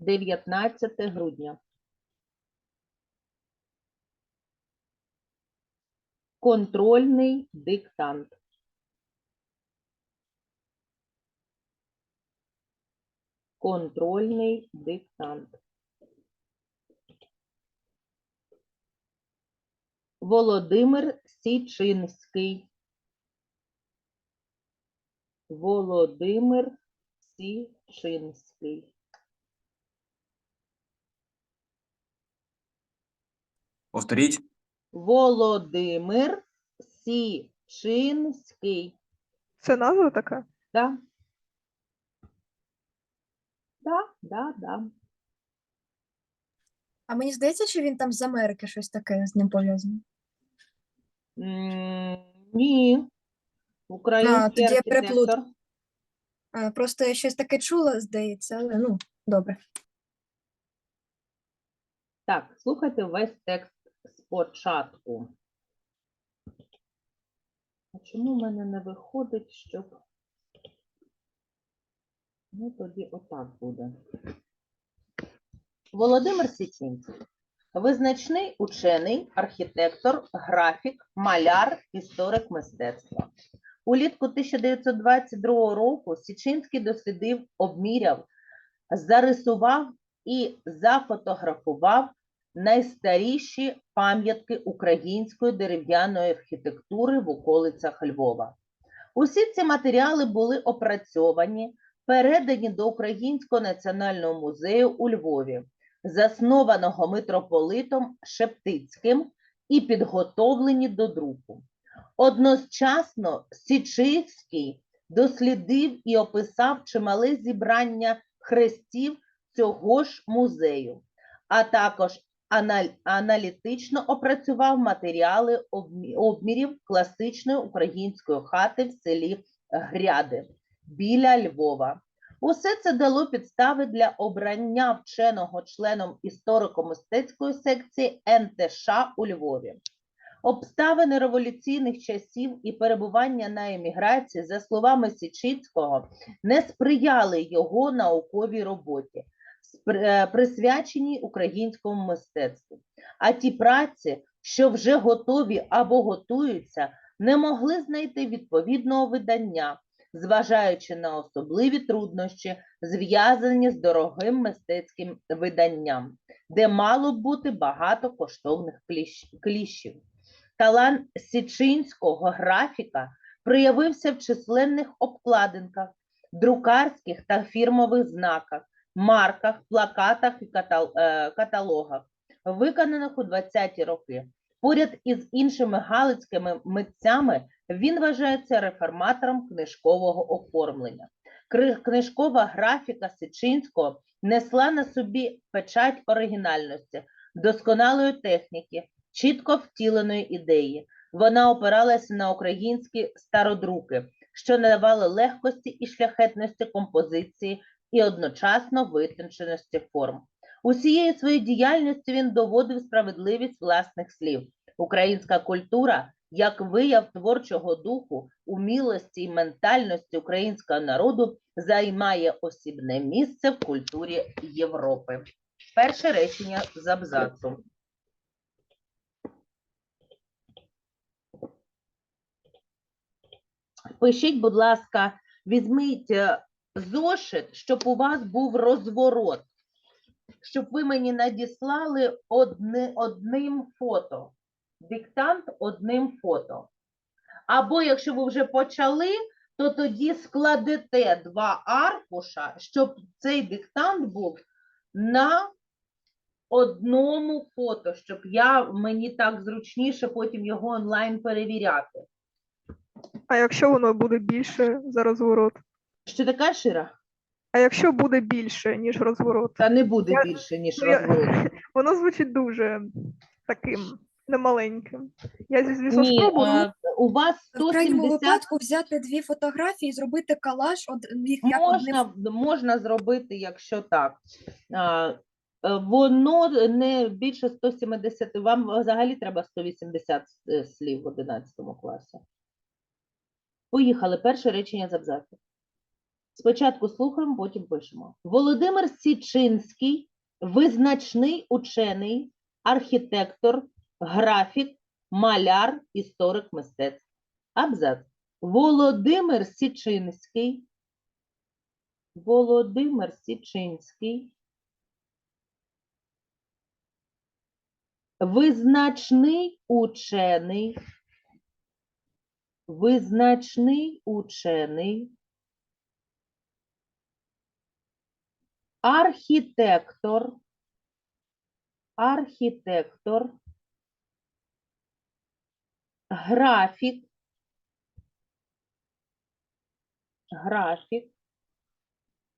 19 грудня. Контрольний диктант. Контрольний диктант. Володимир Січинський. Володимир Січинський. Повторіть. Володимир Січинський. Це назва така? Да? Да, да, да. А мені здається, що він там з Америки щось таке з ним пов'язане. М, Ні. Український тоді я архітектор. А, просто я щось таке чула, здається, але ну, добре. Так, слухайте весь текст спочатку. А чому в мене не виходить, щоб. Ну, тоді отак буде. Володимир Січинський. Визначний учений, архітектор, графік, маляр, історик мистецтва. Улітку 1922 року Січинський дослідив, обміряв, зарисував і зафотографував найстаріші пам'ятки української дерев'яної архітектури в околицях Львова. Усі ці матеріали були опрацьовані, передані до Українського національного музею у Львові, заснованого митрополитом Шептицьким і підготовлені до друку. Одночасно Січинський дослідив і описав чимале зібрання хрестів цього ж музею, а також аналітично опрацював матеріали обмірів класичної української хати в селі Гряди біля Львова. Усе це дало підстави для обрання вченого членом історико-мистецької секції НТШ у Львові. Обставини революційних часів і перебування на еміграції, за словами Січицького, не сприяли його науковій роботі, е, присвяченій українському мистецтву. А ті праці, що вже готові або готуються, не могли знайти відповідного видання, зважаючи на особливі труднощі, зв'язані з дорогим мистецьким виданням, де мало б бути багато коштовних кліщів. Талант січинського графіка проявився в численних обкладинках, друкарських та фірмових знаках, марках, плакатах і е, каталогах, виконаних у 20-ті роки. Поряд із іншими галицькими митцями він вважається реформатором книжкового оформлення. Книжкова графіка Сичинського несла на собі печать оригінальності, досконалої техніки, чітко втіленої ідеї. Вона опиралася на українські стародруки, що надавали легкості і шляхетності композиції і одночасно витонченості форм. Усією своєю діяльністю він доводив справедливість власних слів. Українська культура як вияв творчого духу, умілості і ментальності українського народу займає осібне місце в культурі Європи. Перше речення з абзацу. Пишіть, будь ласка, візьміть е, зошит, щоб у вас був розворот, щоб ви мені надіслали одни, одним фото. Диктант одним фото. Або якщо ви вже почали, то тоді складете два аркуша, щоб цей диктант був на одному фото, щоб я мені так зручніше потім його онлайн перевіряти. А якщо воно буде більше за розворот? Що така шира? А якщо буде більше, ніж розворот? Та не буде Я- більше, ніж ну, я- розворот. Воно звучить дуже таким немаленьким. Я, зі- звісно, Ні, спробую. е, у вас В крайньому 170 випадку взяти дві фотографії, зробити колаж, од... їх як одним можна, можна зробити, якщо так. А, е, Воно не більше 170, вам взагалі треба 180 с- слів в 11 класі. Поїхали. Перше речення з абзацу. Спочатку слухаємо, потім пишемо. Володимир Січинський визначний учений, архітектор, графік, маляр, історик мистецтв. Абзац. Володимир Січинський. Володимир Січинський. Визначний учений. Визначний учений. Архітектор. Архітектор. Графік. Графік.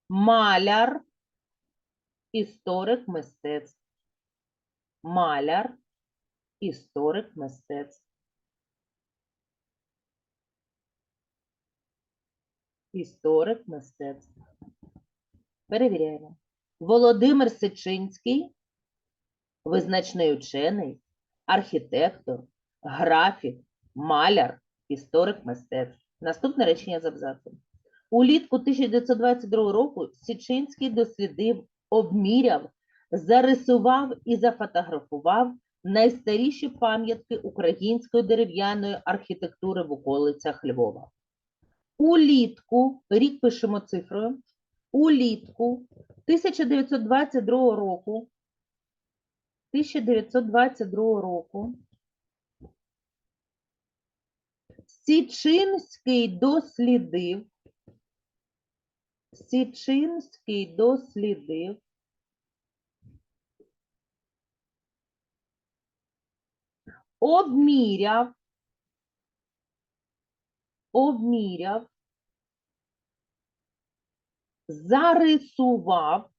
Маляр. Історик мистецтв. Маляр. Історик мистецтв. Історик мистецтв. Перевіряємо. Володимир Сичинський, визначний учений, архітектор, графік, маляр, історик мистецтв. Наступне речення з абзацем. Улітку 1922 року Січинський дослідив, обміряв, зарисував і зафотографував найстаріші пам'ятки української дерев'яної архітектури в околицях Львова. Улітку, рік пишемо цифрою, улітку 1922 року, 1922 року. Січинський дослідив, Січинський дослідив. Обміряв, обміряв, зарисував.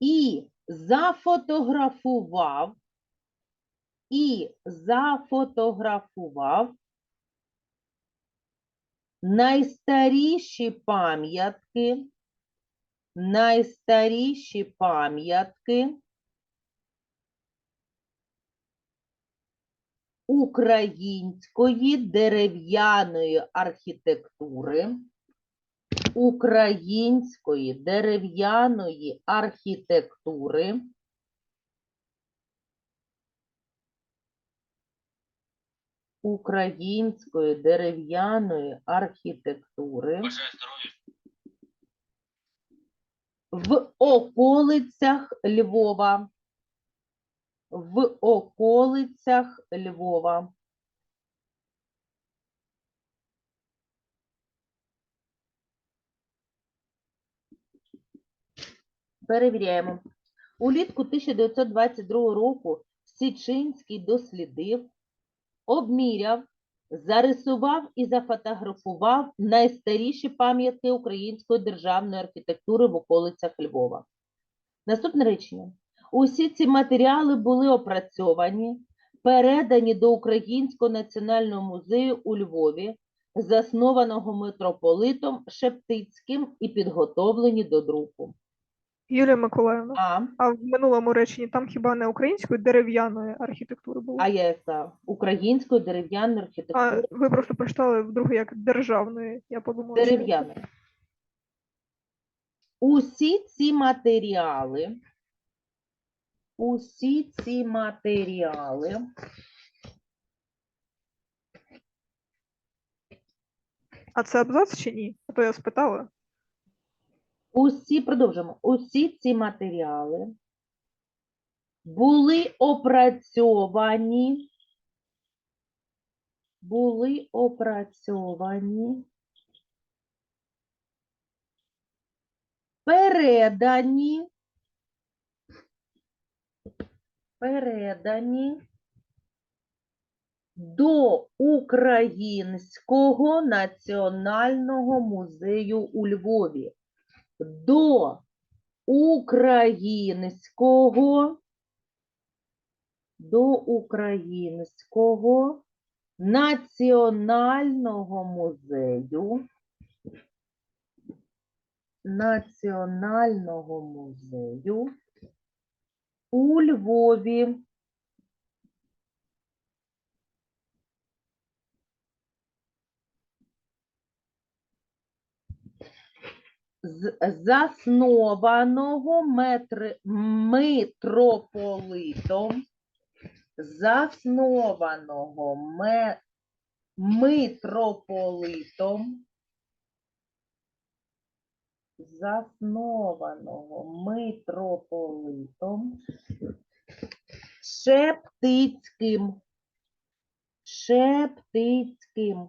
І зафотографував, і зафотографував найстаріші пам'ятки, найстаріші пам'ятки української дерев'яної архітектури, української дерев'яної архітектури. Української дерев'яної архітектури. В околицях Львова. В околицях Львова. Перевіряємо. Улітку 1922 року Січинський дослідив, обміряв, зарисував і зафотографував найстаріші пам'ятки української державної архітектури в околицях Львова. Наступне речення. Усі ці матеріали були опрацьовані, передані до Українського національного музею у Львові, заснованого митрополитом Шептицьким і підготовлені до друку. Юлія Миколаївна, А, а в минулому реченні там хіба не української дерев'яної архітектури було? а я яка? Української дерев'яної А архітектури. ви просто прочитали вдруге як державної. Я подумала, Дерев'яної. Усі ці матеріали, усі ці матеріали А це абзац чи ні? А то я спитала. Усі, продовжимо, усі ці матеріали були опрацьовані, були опрацьовані, передані, передані до Українського національного музею у Львові до українського до українського національного музею національного музею у Львові. Заснованого метри, митрополитом, заснованого ме, митрополитом заснованого митрополитом Шептицьким, Шептицьким.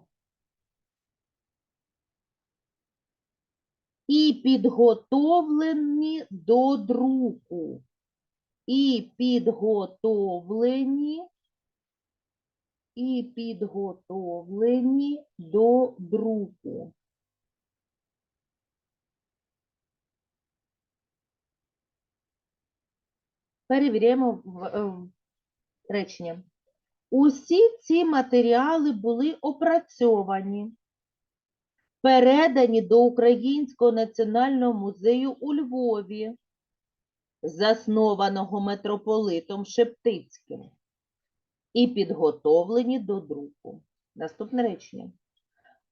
і підготовлені до друку. І підготовлені, і підготовлені до друку. Перевіряємо е, речення. Усі ці матеріали були опрацьовані передані до Українського національного музею у Львові, заснованого митрополитом Шептицьким, і підготовлені до друку. Наступне речення.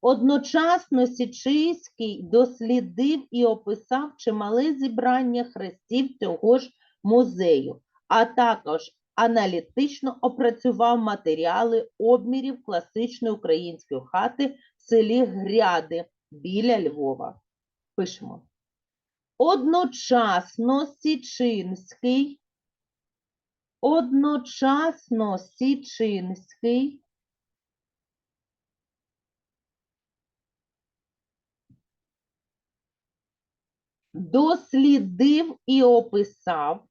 Одночасно Січийський дослідив і описав чимале зібрання хрестів цього ж музею, а також аналітично опрацював матеріали обмірів класичної української хати в селі Гряди біля Львова. Пишемо. Одночасно Січинський, одночасно Січинський дослідив і описав,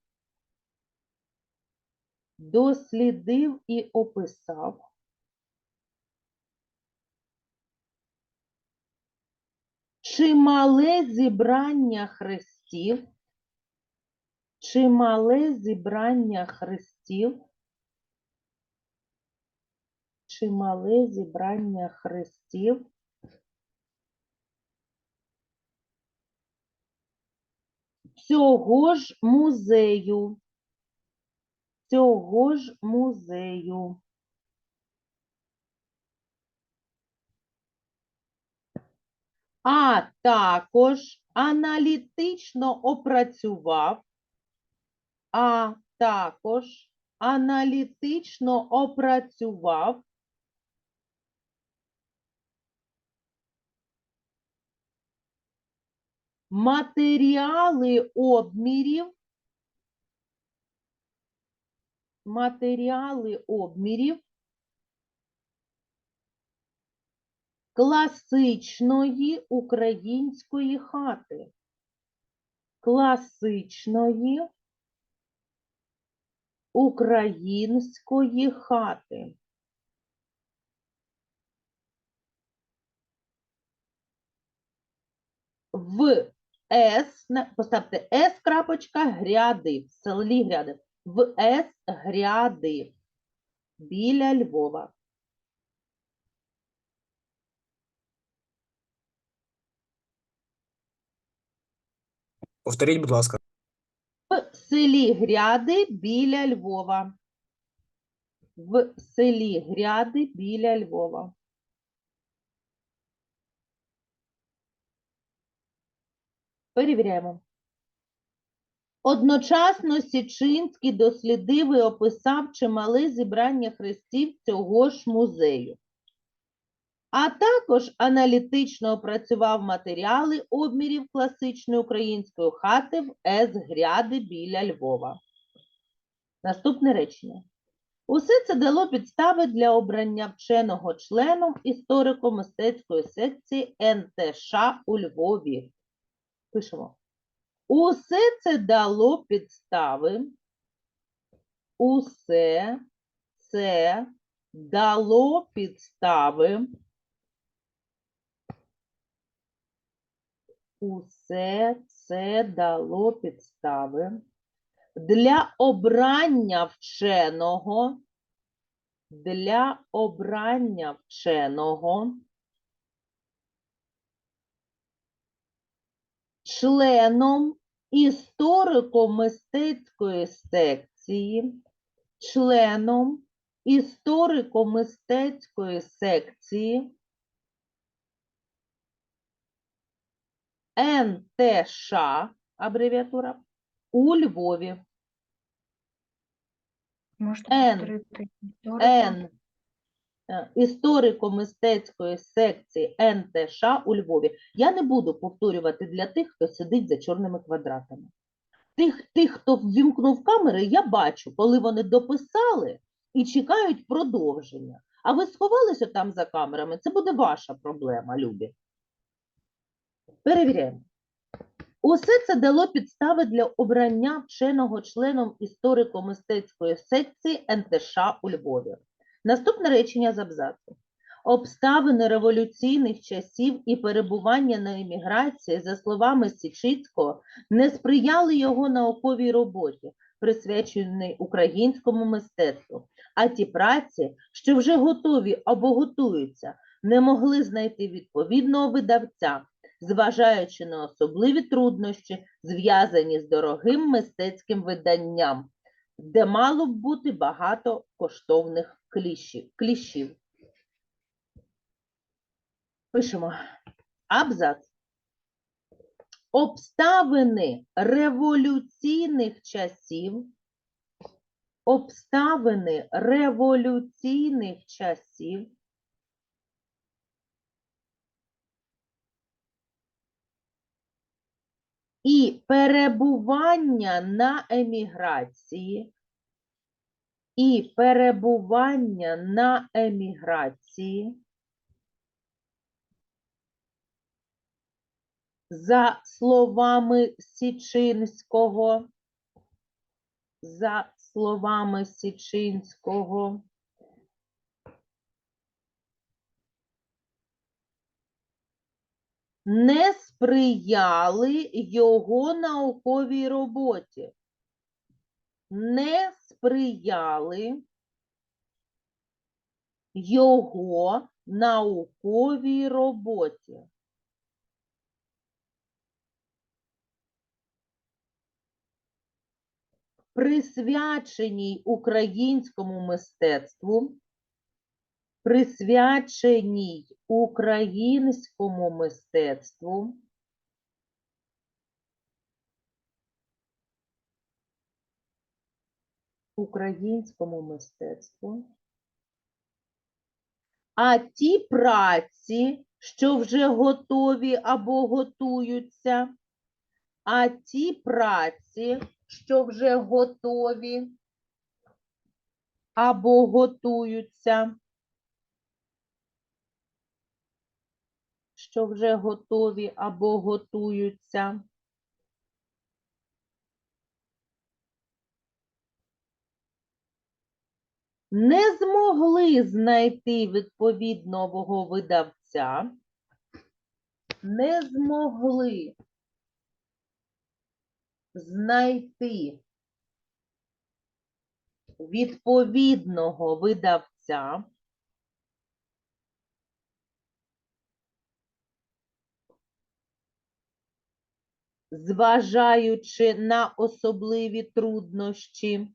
дослідив і описав. Чимале зібрання хрестів, чимале зібрання хрестів, чимале зібрання хрестів. Цього ж музею, цього ж музею. А також аналітично опрацював, а також аналітично опрацював матеріали обмірів, матеріали обмірів класичної української хати. Класичної української хати. В С, поставте С крапочка гряди, в селі гряди. В С гряди біля Львова. Повторіть, будь ласка. В селі Гряди біля Львова. В селі Гряди біля Львова. Перевіряємо. Одночасно Січинський дослідив і описав чимале зібрання хрестів цього ж музею. А також аналітично опрацював матеріали обмірів класичної української хати в С Гряди біля Львова. Наступне речення. Усе це дало підстави для обрання вченого членом історико-мистецької секції НТШ у Львові. Пишемо. Усе це дало підстави. Усе це дало підстави. Усе це дало підстави для обрання вченого, для обрання вченого членом історико-мистецької секції, членом історико-мистецької секції НТШ, абревіатура, у Львові. Можете Н. Н історико-мистецької секції НТШ у Львові. Я не буду повторювати для тих, хто сидить за чорними квадратами. Тих, тих, хто ввімкнув камери, я бачу, коли вони дописали і чекають продовження. А ви сховалися там за камерами, це буде ваша проблема, любі. Перевіряємо. Усе це дало підстави для обрання вченого членом історико-мистецької секції НТШ у Львові. Наступне речення з абзацу. Обставини революційних часів і перебування на еміграції, за словами Січицького, не сприяли його науковій роботі, присвяченій українському мистецтву, а ті праці, що вже готові або готуються, не могли знайти відповідного видавця, зважаючи на особливі труднощі, зв'язані з дорогим мистецьким виданням, де мало б бути багато коштовних кліщів. кліщів. Пишемо. Абзац. Обставини революційних часів. Обставини революційних часів і перебування на еміграції, і перебування на еміграції за словами Січинського, за словами Січинського, не сприяли його науковій роботі. Не сприяли його науковій роботі. Присвяченій українському мистецтву, присвяченій українському мистецтву, українському мистецтву, а ті праці, що вже готові або готуються, а ті праці, що вже готові або готуються, що вже готові або готуються. Не змогли знайти відповідного видавця, не змогли знайти відповідного видавця, зважаючи на особливі труднощі,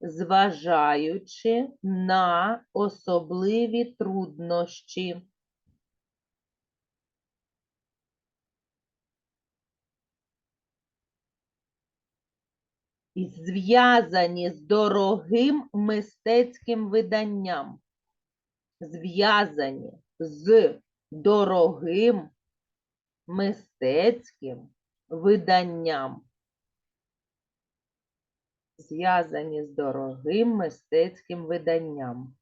зважаючи на особливі труднощі. і зв'язані з дорогим мистецьким виданням. Зв'язані з дорогим мистецьким виданням. Зв'язані з дорогим мистецьким виданням.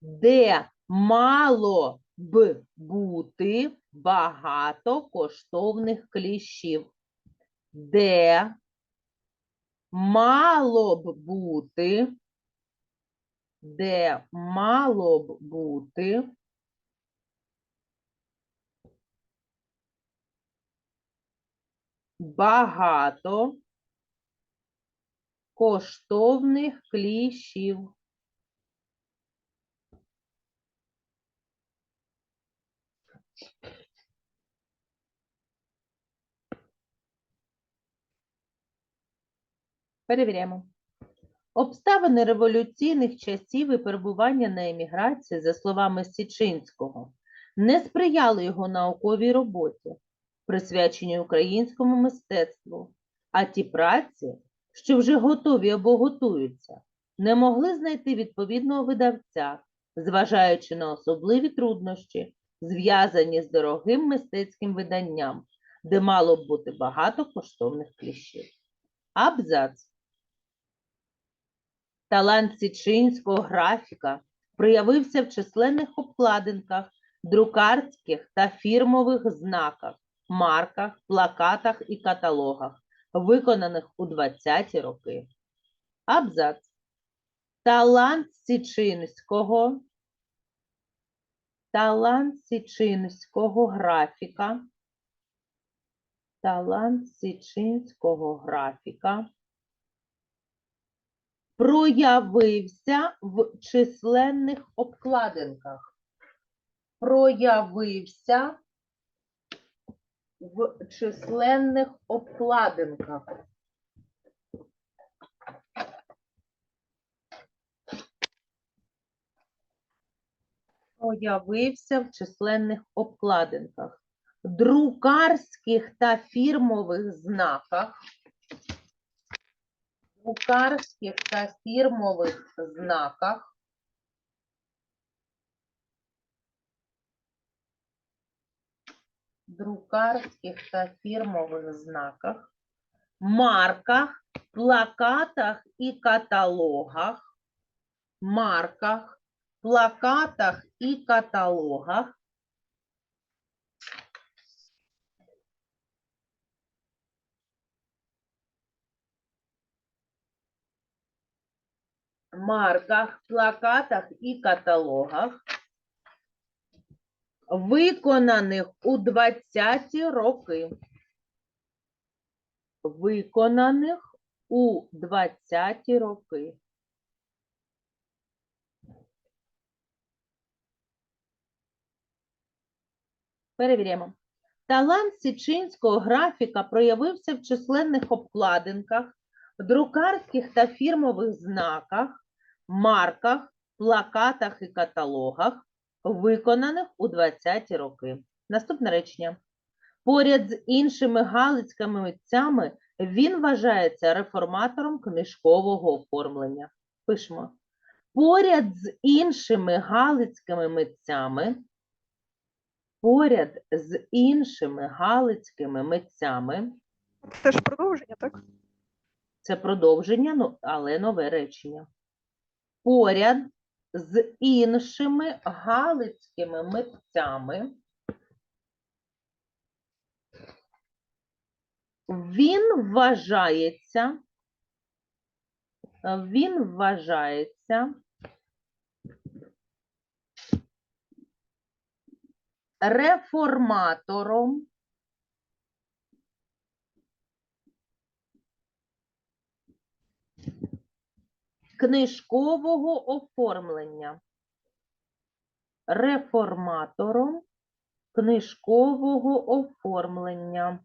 Де мало б бути багато коштовних кліщів, де мало б бути, де мало б бути багато коштовних кліщів. Перевіряємо. Обставини революційних часів і перебування на еміграції, за словами Січинського, не сприяли його науковій роботі, присвяченій українському мистецтву, а ті праці, що вже готові або готуються, не могли знайти відповідного видавця, зважаючи на особливі труднощі, зв'язані з дорогим мистецьким виданням, де мало б бути багато коштовних кліщів. Абзац. Талант січинського графіка проявився в численних обкладинках, друкарських та фірмових знаках, марках, плакатах і каталогах, виконаних у 20-ті роки. Абзац. Талант січинського талант січинського графіка талант січинського графіка проявився в численних обкладинках. Проявився в численних обкладинках. Проявився в численних обкладинках, друкарських та фірмових знаках, друкарських та фірмових знаках, друкарських та фірмових знаках, марках, плакатах і каталогах, марках, плакатах і каталогах, марках, плакатах і каталогах, виконаних у 20-ті роки. Виконаних у 20-ті роки. Перевіряємо. Талант січинського графіка проявився в численних обкладинках, друкарських та фірмових знаках, марках, плакатах і каталогах, виконаних у 20-ті роки. Наступне речення. Поряд з іншими галицькими митцями він вважається реформатором книжкового оформлення. Пишемо. Поряд з іншими галицькими митцями поряд з іншими галицькими митцями, Це ж продовження, так? це продовження, ну, але нове речення. Поряд з іншими галицькими митцями. Він вважається, він вважається реформатором книжкового оформлення. Реформатором книжкового оформлення.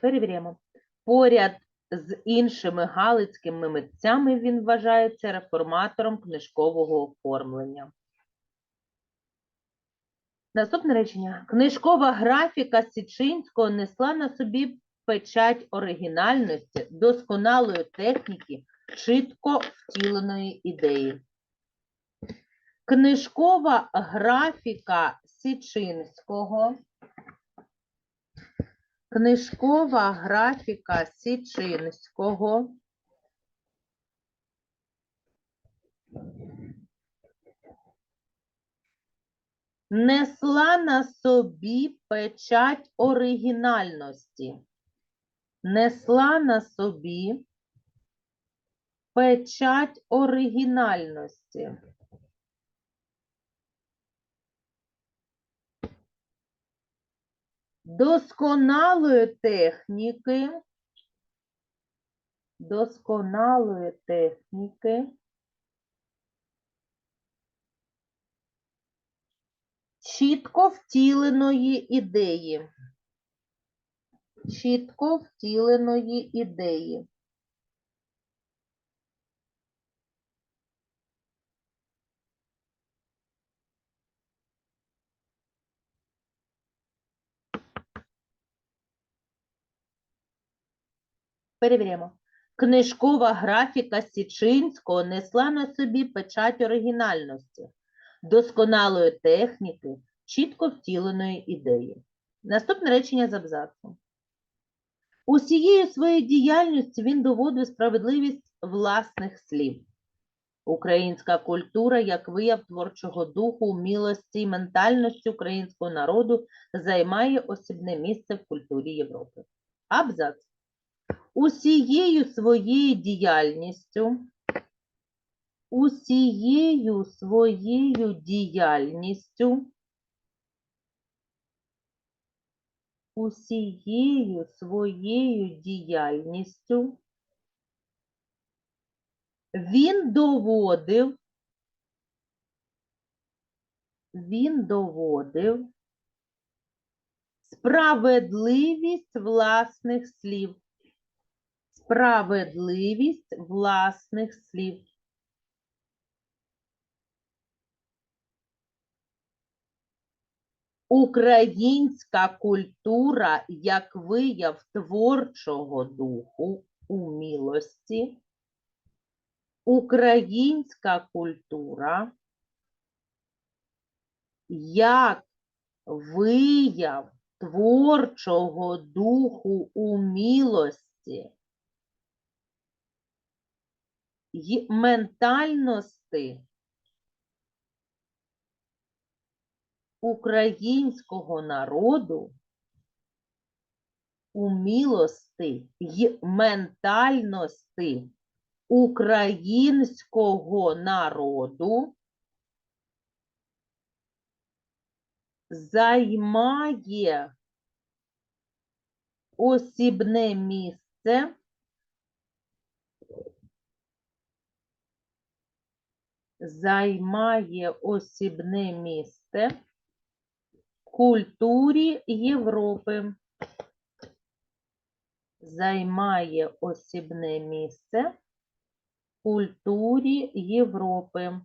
Перевіряємо. Поряд з іншими галицькими митцями він вважається реформатором книжкового оформлення. Наступне речення. Книжкова графіка Січинського несла на собі печать оригінальності, досконалої техніки, чітко втіленої ідеї. Книжкова графіка Січинського Книжкова графіка Січинського несла на собі печать оригінальності. Несла на собі печать оригінальності. досконалої техніки, досконалої техніки, чітко втіленої ідеї, чітко втіленої ідеї. Перевіряємо. Книжкова графіка Січинського несла на собі печать оригінальності, досконалої техніки, чітко втіленої ідеї. Наступне речення з абзацу. Усією своєю діяльністю він доводив справедливість власних слів. Українська культура як вияв творчого духу, вмілості і ментальності українського народу займає осібне місце в культурі Європи. Абзац усією своєю діяльністю, усією своєю діяльністю, усією своєю діяльністю. Він доводив, він доводив справедливість власних слів справедливість власних слів. Українська культура як вияв творчого духу, умілості. Українська культура як вияв творчого духу умілості й ментальності українського народу, умілості й ментальності українського народу займає осібне місце займає осібне місце в культурі Європи. Займає осібне місце в культурі Європи.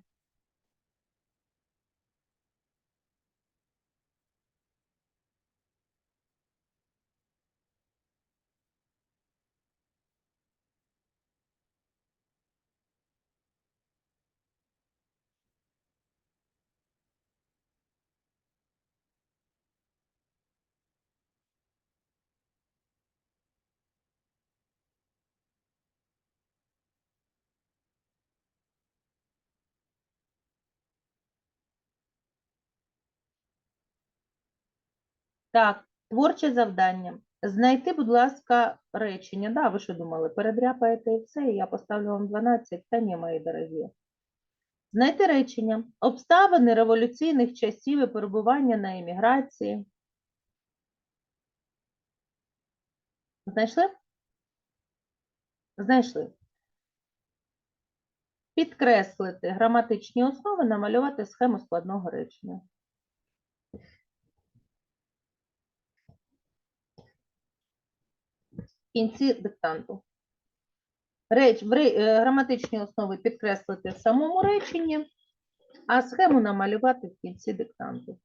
Так, творче завдання. Знайти, будь ласка, речення. Да, ви що думали, передряпаєте і все, і я поставлю вам 12. Та ні, мої дорогі. Знайти речення. Обставини революційних часів і перебування на еміграції. Знайшли? Знайшли. Підкреслити граматичні основи, намалювати схему складного речення. В кінці диктанту. Реч, в е, граматичні основи підкреслити в самому реченні, а схему намалювати в кінці диктанту.